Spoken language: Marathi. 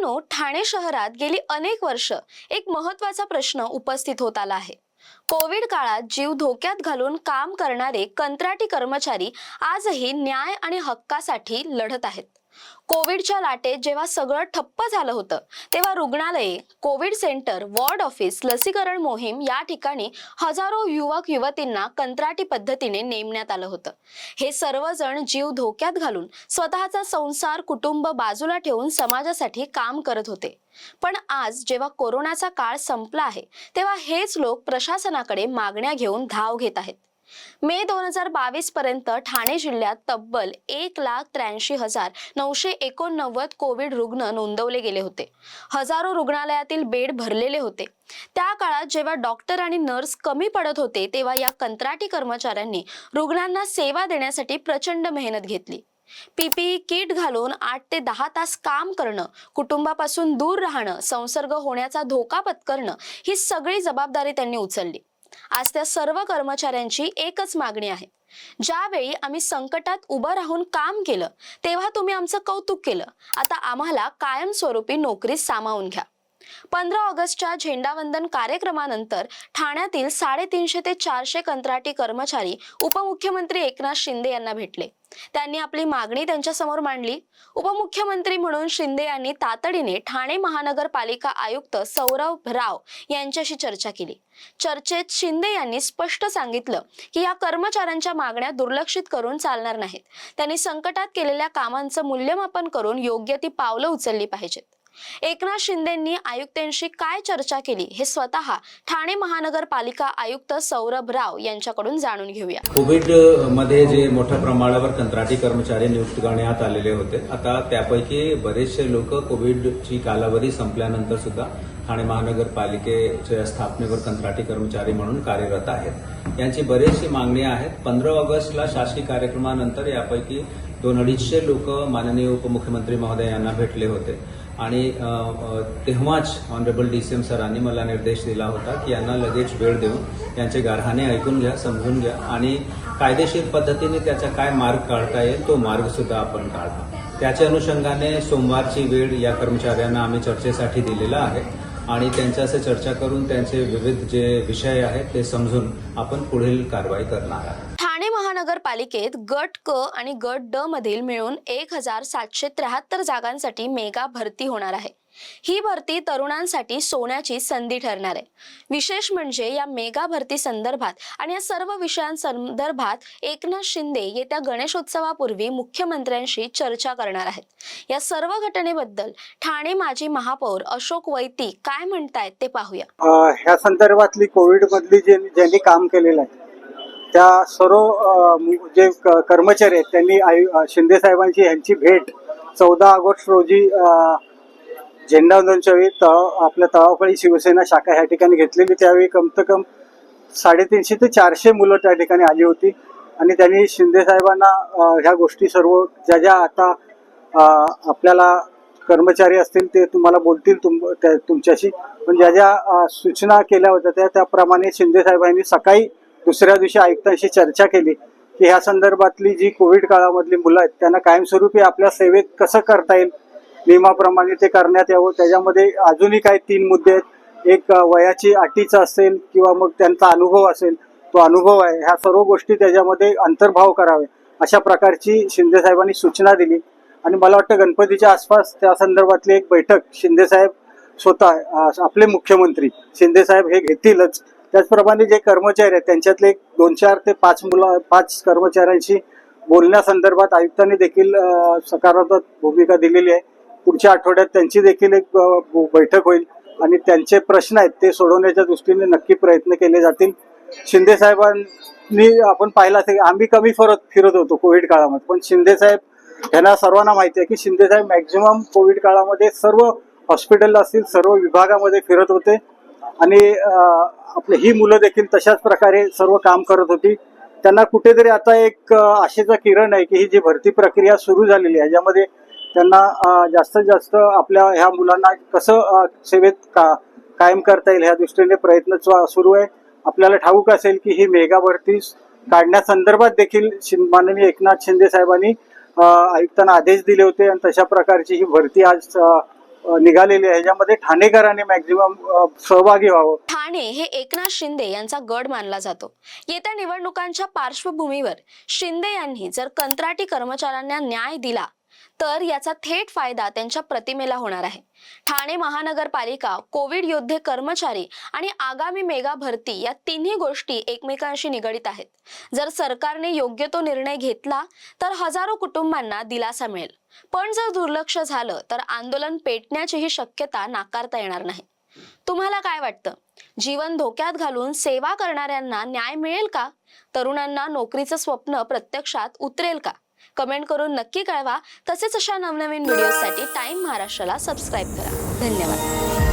मित्रांनो ठाणे शहरात गेली अनेक वर्ष एक महत्त्वाचा प्रश्न उपस्थित होत आला आहे. कोविड काळात जीव धोक्यात घालून काम करणारे कंत्राटी कर्मचारी आजही न्याय आणि हक्कासाठी लढत आहेत. कोविडच्या लाटेत जेव्हा सगळं ठप्प झालं होतं तेव्हा रुग्णालये कोविड सेंटर वॉर्ड ऑफिस लसीकरण मोहीम या ठिकाणी हजारो युवक युवतींना कंत्राटी पद्धतीने नेमण्यात आलं होतं. हे सर्वजण जीव धोक्यात घालून स्वतःचा संसार कुटुंब बाजूला ठेवून समाजासाठी काम करत होते. पण आज जेव्हा कोरोनाचा काळ संपला आहे तेव्हा हेच लोक प्रशासनाकडे मागण्या घेऊन धाव घेत आहेत. मे दोन हजार बावीस पर्यंत ठाणे जिल्ह्यात तब्बल एक लाख त्र्याऐंशी हजार नऊशे एकोणनव्वद कोविड रुग्ण नोंदवले गेले होते. हजारो रुग्णालयातील बेड भरलेले होते. त्या काळात जेव्हा डॉक्टर आणि नर्स कमी पडत होते तेव्हा या कंत्राटी कर्मचाऱ्यांनी रुग्णांना सेवा देण्यासाठी प्रचंड मेहनत घेतली. पीपीई किट घालून आठ ते दहा तास काम करणं कुटुंबापासून दूर राहणं संसर्ग होण्याचा धोका पत्करणं ही सगळी जबाबदारी त्यांनी उचलली. आज त्या सर्व कर्मचाऱ्यांची एकच मागणी आहे. ज्यावेळी आम्ही संकटात उभं राहून काम केलं तेव्हा तुम्ही आमचं कौतुक केलं. आता आम्हाला कायमस्वरूपी नोकरी सामावून घ्या. पंधरा ऑगस्टच्या झेंडावंदन कार्यक्रमानंतर ठाण्यातील साडेतीनशे ते चारशे कंत्राटी कर्मचारी उपमुख्यमंत्री एकनाथ शिंदे यांना भेटले. त्यांनी आपली मागणी त्यांच्यासमोर मांडली. उपमुख्यमंत्री म्हणून शिंदे यांनी तातडीने ठाणे महानगरपालिका आयुक्त सौरभ राव यांच्याशी चर्चा केली. चर्चेत शिंदे यांनी स्पष्ट सांगितलं की या कर्मचाऱ्यांच्या मागण्या दुर्लक्षित करून चालणार नाहीत. त्यांनी संकटात केलेल्या कामांचं मूल्यमापन करून योग्य ती पावलं उचलली पाहिजेत. एकनाथ शिंदेंनी आयुक्तांशी काय चर्चा केली हे स्वतः ठाणे महानगरपालिका आयुक्त सौरभ राव यांच्याकडून जाणून घेऊया. कोविडमध्ये जे मोठ्या प्रमाणावर कंत्राटी कर्मचारी नियुक्त करण्यात आलेले होते आता त्यापैकी बरेचसे लोक कोविडची कालावधी संपल्यानंतर सुद्धा ठाणे महानगरपालिकेच्या स्थापनेवर कंत्राटी कर्मचारी म्हणून कार्यरत आहेत. यांची बरेचशी मागणी आहेत. पंधरा ऑगस्टला शासकीय कार्यक्रमानंतर यापैकी दोन अडीचशे लोक माननीय उपमुख्यमंत्री महोदय यांना भेटले होते. आणि तेव्हाच ऑनरेबल डी सी एम सरांनी मला निर्देश दिला होता की यांना लगेच वेळ देऊन यांचे गारहाणे ऐकून घ्या समजून घ्या आणि कायदेशीर पद्धतीने त्याचा काय मार्ग काढता येईल तो मार्गसुद्धा आपण काढा त्याच्या अनुषंगाने सोमवारची वेळ या कर्मचाऱ्यांना आम्ही चर्चेसाठी दिलेला आहे आणि त्यांच्याशी चर्चा करून त्यांचे विविध जे विषय आहेत ते समजून आपण पुढील कारवाई करणार आहोत. महानगरपालिकेत गट क आणि गट ड मधील मिळून एक हजार सातशे त्र्याहत्तर जागांसाठी मेगा भरती होणार आहे. ही भरती तरुणांसाठी सोन्याची संधी ठरणार आहे. विशेष म्हणजे या मेगा भरती संदर्भात आणि या सर्व विषयांसंदर्भात एकनाथ शिंदे येत्या गणेशोत्सवापूर्वी मुख्यमंत्र्यांशी चर्चा करणार आहेत. या सर्व घटनेबद्दल ठाणे माजी महापौर अशोक वैती काय म्हणतायत ते पाहूया. ह्या संदर्भातली कोविड मधली जे ज्यांनी काम केलेलं आहे त्या सर्व जे क- कर्मचारी आहेत त्यांनी आयु शिंदे साहेबांची यांची भेट चौदा ऑगस्ट रोजी झेंडावंदनच्या वेळी तळ आपल्या तळावफळी शिवसेना शाखा ह्या ठिकाणी घेतलेली. त्यावेळी कमत कम साडेतीनशे ते चारशे मुलं त्या ठिकाणी आली होती. आणि त्यांनी शिंदे साहेबांना ह्या गोष्टी सर्व ज्या ज्या आता आपल्याला कर्मचारी असतील ते तुम्हाला बोलतील तुम त्या- तुमच्याशी. पण ज्या ज्या सूचना केल्या होत्या त्या त्याप्रमाणे शिंदे साहेबांनी सकाळी दुसऱ्या दिवशी आयुक्तांशी चर्चा केली की ह्या संदर्भातली जी कोविड काळामधली मुलं आहेत त्यांना कायमस्वरूपी आपल्या सेवेत कसं करता येईल? नियमाप्रमाणे ते करण्यात यावं. त्याच्यामध्ये अजूनही काही तीन मुद्दे आहेत. एक वयाची अटीचा असेल किंवा मग त्यांचा अनुभव असेल तो अनुभव आहे. ह्या सर्व गोष्टी त्याच्यामध्ये अंतर्भाव करावे अशा प्रकारची शिंदे साहेबांनी सूचना दिली. आणि मला वाटतं गणपतीच्या आसपास त्या संदर्भातली एक बैठक शिंदे साहेब स्वतः आपले मुख्यमंत्री शिंदे साहेब हे घेतीलच. त्याचप्रमाणे जे कर्मचारी आहेत त्यांच्यातले दोन चार ते पाच मुलं पाच कर्मचाऱ्यांशी बोलण्यासंदर्भात आयुक्तांनी देखील सकारात्मक भूमिका दिलेली आहे. पुढच्या आठवड्यात त्यांची देखील एक ब- बैठक होईल आणि त्यांचे प्रश्न आहेत ते सोडवण्याच्या दृष्टीने नक्की प्रयत्न केले जातील. शिंदे साहेबांनी आपण पाहिलं असेल आम्ही कमी फरत फिरत होतो कोविड काळामध्ये. पण शिंदे साहेब यांना सर्वांना माहिती आहे की शिंदे साहेब मॅक्झिमम कोविड काळामध्ये सर्व हॉस्पिटल असतील सर्व विभागामध्ये फिरत होते. आणि आपली आपले ही मुलं देखील तशाच प्रकारे सर्व काम करत होती. त्यांना कुठेतरी आता एक आशेचा किरण आहे की ही जी भरती प्रक्रिया सुरू झालेली आहे याच्यामध्ये त्यांना जास्तीत जास्त आपल्या ह्या मुलांना कसं सेवेत का कायम करता येईल ह्या दृष्टीने प्रयत्न सुरू आहे. आपल्याला ठाऊक असेल की ही मेगा भरती काढण्यासंदर्भात देखील माननीय एकनाथ शिंदे साहेबांनी आयुक्तांना आदेश दिले होते आणि तशा प्रकारची ही भरती आज निघालेली आहे. ज्यामध्ये ठाणेकरांनी मॅक्झिमम सहभागी व्हावं. ठाणे हे एकनाथ शिंदे यांचा गड मानला जातो. येत्या निवडणुकांच्या पार्श्वभूमीवर शिंदे यांनी जर कंत्राटी कर्मचाऱ्यांना न्याय दिला तर याचा थेट फायदा त्यांच्या प्रतिमेला होणार आहे. ठाणे महानगरपालिका कोविड योद्धे कर्मचारी आणि आगामी मेगा भरती या तिन्ही गोष्टी एकमेकांशी निगडीत आहेत. जर सरकारने योग्य तो निर्णय घेतला तर हजारो कुटुंबांना दिलासा मिळेल. पण जर दुर्लक्ष झालं तर आंदोलन पेटण्याचीही शक्यता नाकारता येणार नाही. तुम्हाला काय वाटतं? जीवन धोक्यात घालून सेवा करणाऱ्यांना न्याय मिळेल का? तरुणांना नोकरीचं स्वप्न प्रत्यक्षात उतरेल का? कमेंट करून नक्की कळवा. तसेच अशा नवनवीन व्हिडिओसाठी टाईम महाराष्ट्राला सबस्क्राईब करा. धन्यवाद.